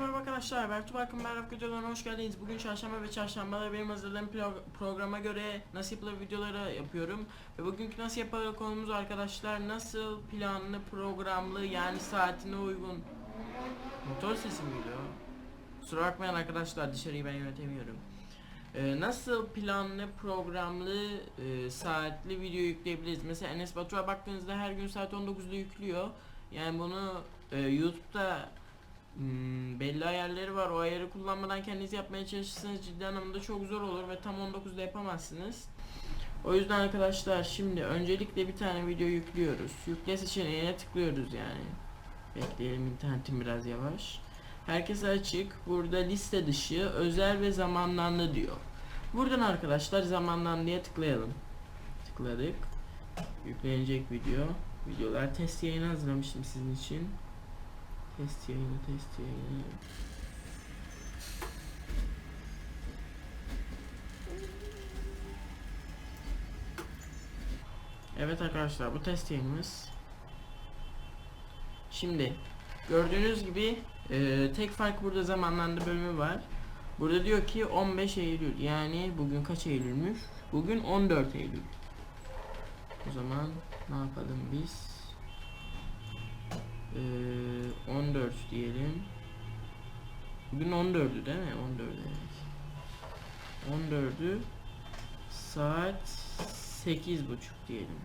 merhaba arkadaşlar. Bertu Barkın Berrak videolarına hoş geldiniz. Bugün çarşamba ve çarşambaları benim hazırladığım programa göre yapılır videoları yapıyorum. Ve bugünkü nasıl yapılır konumuz arkadaşlar nasıl planlı programlı yani saatine uygun. Motor sesi mi geliyor? Kusura arkadaşlar dışarıyı ben yönetemiyorum. Ee, nasıl planlı programlı e, saatli video yükleyebiliriz? Mesela Enes Batur'a baktığınızda her gün saat 19'da yüklüyor. Yani bunu e, YouTube'da Hmm, belli ayarları var. O ayarı kullanmadan kendiniz yapmaya çalışırsanız ciddi anlamda çok zor olur ve tam 19'da yapamazsınız. O yüzden arkadaşlar şimdi öncelikle bir tane video yüklüyoruz. Yükle seçeneğine tıklıyoruz yani. Bekleyelim internetim biraz yavaş. Herkese açık. Burada liste dışı, özel ve zamanlandı diyor. Buradan arkadaşlar zamanlandıya tıklayalım. Tıkladık. Yüklenecek video. Videolar test yayını hazırlamıştım sizin için. Test yayını, test yayını. Evet arkadaşlar bu test yayınımız. Şimdi gördüğünüz gibi e, tek fark burada zamanlandı bölümü var. Burada diyor ki 15 Eylül yani bugün kaç Eylül'müş? Bugün 14 Eylül. O zaman ne yapalım biz? Ee, 14 diyelim. Bugün 14'ü değil mi? 14 evet. 14'ü saat 8.30 diyelim.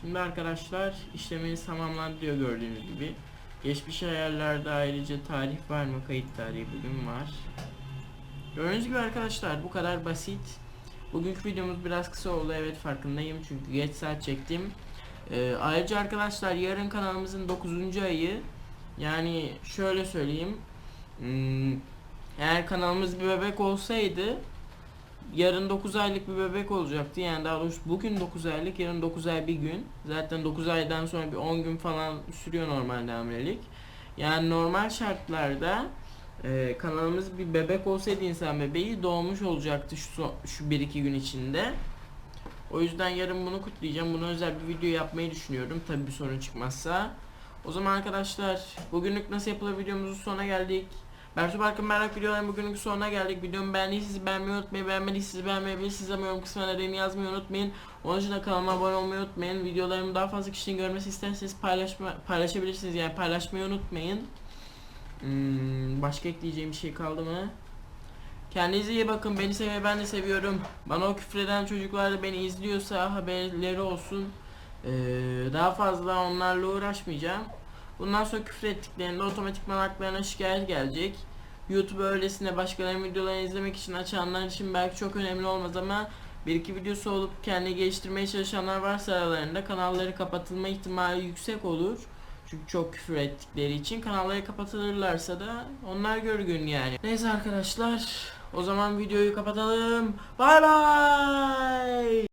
Şimdi arkadaşlar işleminiz tamamlandı diyor gördüğünüz gibi. Geçmiş ayarlarda ayrıca tarih var mı? Kayıt tarihi bugün var. Gördüğünüz gibi arkadaşlar bu kadar basit. Bugünkü videomuz biraz kısa oldu evet farkındayım çünkü geç saat çektim. Ee, ayrıca arkadaşlar yarın kanalımızın 9. ayı. Yani şöyle söyleyeyim. Hmm, eğer kanalımız bir bebek olsaydı yarın 9 aylık bir bebek olacaktı. Yani daha doğrusu bugün 9 aylık yarın 9 ay bir gün. Zaten 9 aydan sonra bir 10 gün falan sürüyor normalde hamilelik. Yani normal şartlarda e, kanalımız bir bebek olsaydı insan bebeği doğmuş olacaktı şu, şu 1-2 gün içinde o yüzden yarın bunu kutlayacağım. Buna özel bir video yapmayı düşünüyorum. Tabi bir sorun çıkmazsa. O zaman arkadaşlar bugünlük nasıl yapılır videomuzun sonuna geldik. Bertu Barkın Merak videoların bugünlük sonuna geldik. Videomu beğendiyseniz beğenmeyi unutmayın. Beğenmediyseniz beğenmeyebilirsiniz ama yorum kısmına dediğini yazmayı unutmayın. Onun dışında kanalıma abone olmayı unutmayın. Videolarımı daha fazla kişinin görmesi isterseniz paylaşma, paylaşabilirsiniz. Yani paylaşmayı unutmayın. Hmm, başka ekleyeceğim bir şey kaldı mı? Kendinize iyi bakın. Beni sevmeyi ben de seviyorum. Bana o küfreden çocuklar da beni izliyorsa haberleri olsun. Ee, daha fazla onlarla uğraşmayacağım. Bundan sonra küfür ettiklerinde otomatikman haklarına şikayet gelecek. YouTube öylesine başkalarının videolarını izlemek için açanlar için belki çok önemli olmaz ama bir iki videosu olup kendini geliştirmeye çalışanlar varsa aralarında kanalları kapatılma ihtimali yüksek olur. Çünkü çok küfür ettikleri için kanalları kapatılırlarsa da onlar görgün yani. Neyse arkadaşlar o zaman videoyu kapatalım. Bay bay.